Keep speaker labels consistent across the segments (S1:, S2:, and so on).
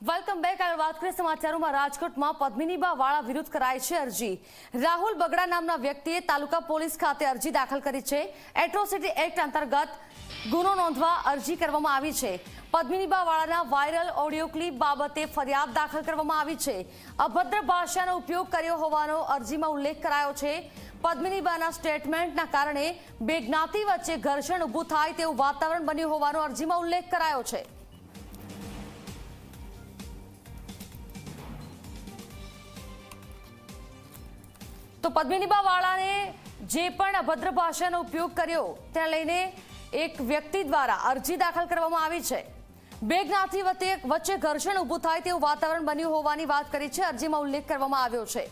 S1: Welcome back આગળ વાત કરીએ સમાચારોમાં. રાજકોટમાં પદ્મિનીબા વાળા વિરુદ્ધ કરાઈ છે અરજી. રાહુલ બગડા નામના વ્યક્તિએ તાલુકા પોલીસ ખાતે અરજી દાખલ કરી છે. એટ્રોસિટી એક્ટ અંતર્ગત ગુનો નોંધવા અરજી કરવામાં આવી છે. પદ્મિનીબા વાળાના વાયરલ ઓડિયો ક્લિપ બાબતે ફરિયાદ દાખલ કરવામાં આવી છે. અભદ્ર ભાષાનો ઉપયોગ કર્યો હોવાનો અરજીમાં ઉલ્લેખ કરાયો છે. પદ્મિનીબાના સ્ટેટમેન્ટના કારણે બે જ્ઞાતિ વચ્ચે ઘર્ષણ ઊભું થાય તેવું વાતાવરણ બન્યું હોવાનો અરજીમાં ઉલ્લેખ કરાયો છે. તો પદ્મિનીબા વાળાને જે પણ અભદ્ર ભાષાનો ઉપયોગ કર્યો, તેને લઈને એક વ્યક્તિ દ્વારા અરજી દાખલ કરવામાં આવી છે. બે જ્ઞાતિ વચ્ચે વચ્ચે ઘર્ષણ ઊભું થાય તેવું વાતાવરણ બન્યું હોવાની વાત કરી છે. અરજીમાં ઉલ્લેખ કરવામાં આવ્યો છે.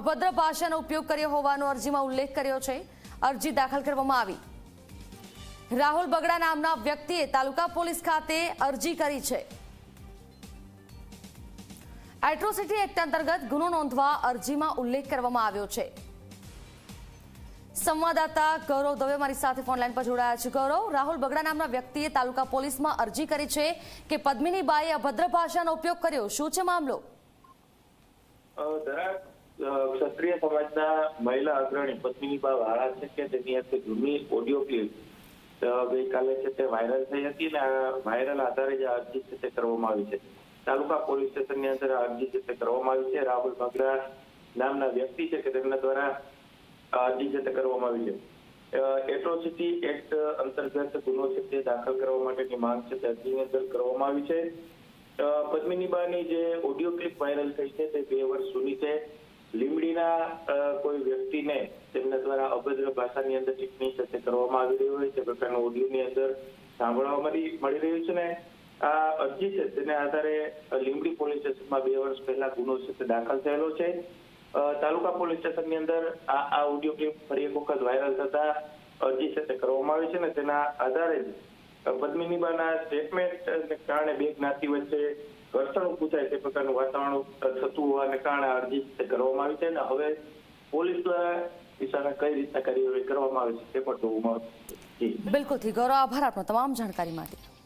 S1: અભદ્ર ભાષાનો ઉપયોગ કર્યો હોવાનો અરજીમાં ઉલ્લેખ કર્યો છે. અરજી દાખલ કરવામાં આવી. રાહુલ બગડા નામના વ્યક્તિએ તાલુકા પોલીસ ખાતે અરજી કરી છે. એટ્રોસિટી એક્ટ અંતર્ગત ગુનો નોંધવા અરજીમાં ઉલ્લેખ કરવામાં આવ્યો છે. સંવાદદાતા ગૌરવ દવે મારી સાથે ફોનલાઈન પર જોડાયા છે. ગૌરવ, રાહુલ બગડા નામના વ્યક્તિએ તાલુકા પોલીસમાં અરજી કરી છે કે પદ્મિની બાએ અભદ્ર ભાષાનો ઉપયોગ કર્યો. શું છે મામલો?
S2: ક્ષત્રિય સમાજના મહિલા અગ્રણી પદ્મિની બા વાળા છે કે તેની એક જૂની ઓડિયો ક્લિપ ગઈકાલે છે તે વાયરલ થઈ હતી અને વાયરલ આધારે જે અરજી છે તે કરવામાં આવી છે. તાલુકા પોલીસ સ્ટેશનની અંદર આ અરજી તે કરવામાં આવી છે. રાહુલ બગડા નામના વ્યક્તિ છે કે તેમના દ્વારા અરજી તે કરવામાં આવી છે. એટ્રોસિટી એક્ટ અંતર્ગત ગુનો છે તે દાખલ કરવા માટેની માંગ છે તે અરજીની અંદર કરવામાં આવી છે. પદ્મિની પદ્મિનીબાની જે ઓડિયો ક્લિપ વાયરલ થઈ છે તે બે વર્ષ જૂની છે. લીમડીના કોઈ વ્યક્તિને તેમના દ્વારા અભદ્ર ભાષાની અંદર ટિપ્પણી તે કરવામાં આવી રહી હોય તે પ્રકારનો ઓડિયોની અંદર સાંભળવા મળી રહ્યું છે ને. અરજી છે, તેને આધારે લીંબડી પોલીસ સ્ટેશનમાં બે વર્ષ પહેલા ગુનો દાખલ થયેલો છે. તાલુકા પોલીસ સ્ટેશનની અંદર આ આ ઓડિયો ક્લિપ ફરી એક વખત વાયરલ થતા અરજી છે તે કરવામાં આવી છે ને તેના આધારે જ પદ્મિનીબાના સ્ટેટમેન્ટને કારણે બે જ્ઞાતિ વચ્ચે ઘર્ષણ થાય તે પ્રકારનું વાતાવરણ થતું હોવાને કારણે અરજી કરવામાં આવી છે અને હવે પોલીસ દ્વારા દિશાને કઈ રીતના કાર્યવાહી કરવામાં આવે છે તે પણ જોવામાં આવશે
S1: બિલકુલથી ગૌરવ, આભાર આપનો તમામ જાણકારી માટે.